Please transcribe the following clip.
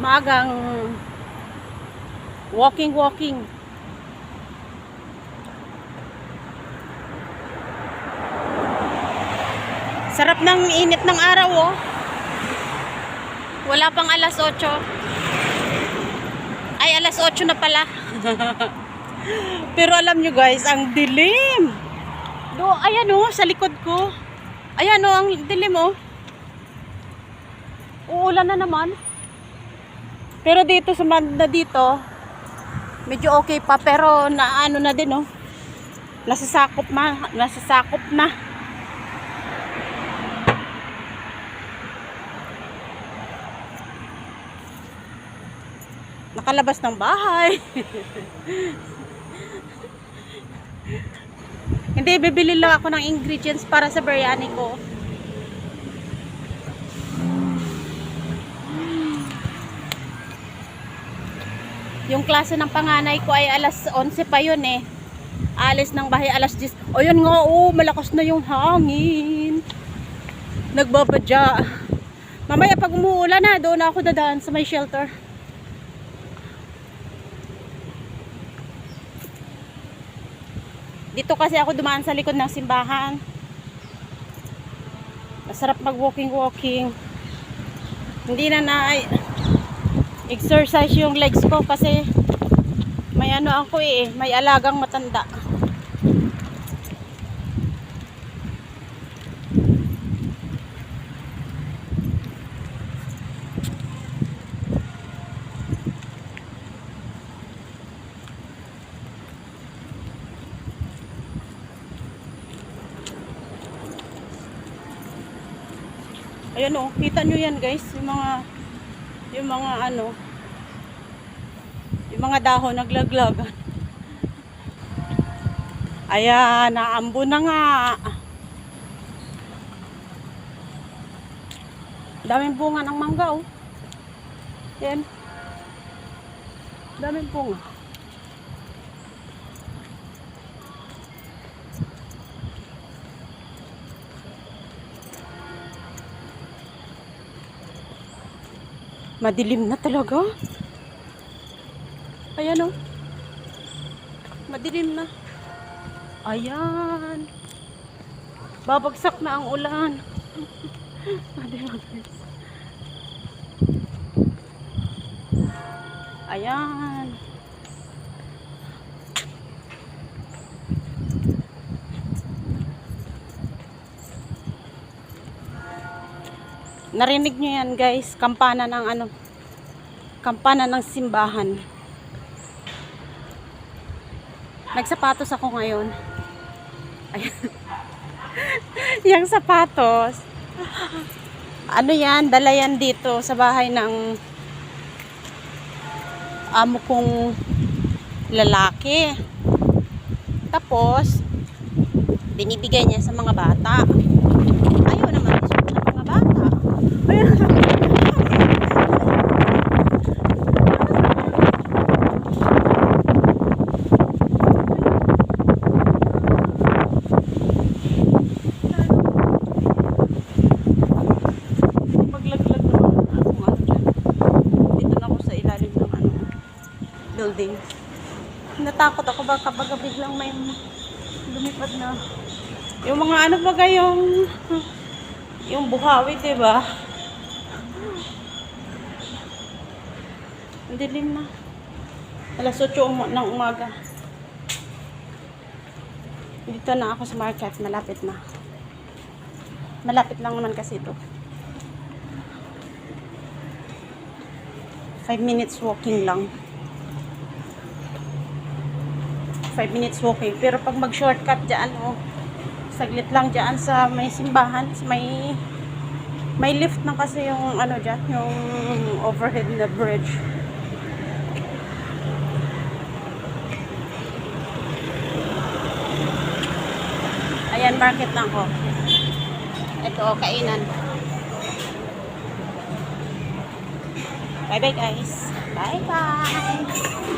maagang walking walking. Sarap ng init ng araw oh. Wala pang alas 8. Ay, alas 8 na pala. Pero alam nyo guys, ang dilim. Do, ayan oh, sa likod ko. Ayan oh, ang dilim oh. Uulan na naman. Pero dito sa banda dito, medyo okay pa pero na ano na din oh. Nasasakop ma, nasasakop na. Nakalabas ng bahay. Hindi, bibili lang ako ng ingredients para sa biryani ko. Yung klase ng panganay ko ay alas 11 pa yun eh. Alis ng bahay alas 10. O yun nga, oh, malakas na yung hangin. Nagbabadya. Mamaya pag umuulan na, doon ako dadaan sa may shelter. Dito kasi ako dumaan sa likod ng simbahan. Masarap mag walking walking. Hindi na na exercise yung legs ko kasi may ano ako eh, may alagang matanda. Ayan oh, kita nyo yan guys, yung mga yung mga ano yung mga dahon naglaglag. Ayan, naambo na nga. Daming bunga ng mangga oh. Yan. Daming bunga. Madilim na talaga. Ayan oh. Madilim na. Ayan. Babagsak na ang ulan. Madilim. Ayan. Narinig nyo yan guys, kampana ng ano, kampana ng simbahan. Nagsapatos ako ngayon. Ayan. Yung sapatos, ano yan, dala yan dito sa bahay ng amo kong lalaki. Tapos, binibigay niya sa mga bata. Ayaw naman isuot ng mga bata. Maglaglag naman ako nga dyan. Dito na ako sa ilalim ng ano, building. Natakot ako baka baga biglang may lumipad na. Yung mga ano baga yung yung buhawi, di ba? Ang dilim na. Alas 8 um- ng umaga. Dito na ako sa market. Malapit na. Malapit lang naman kasi ito. 5 minutes walking lang. 5 minutes walking. Pero pag mag-shortcut dyan, oh, saglit lang dyan sa may simbahan, sa may may lift na kasi yung ano dyan, yung overhead na bridge. Ayan, market lang ko. Ito, kainan. Bye-bye guys. Bye-bye.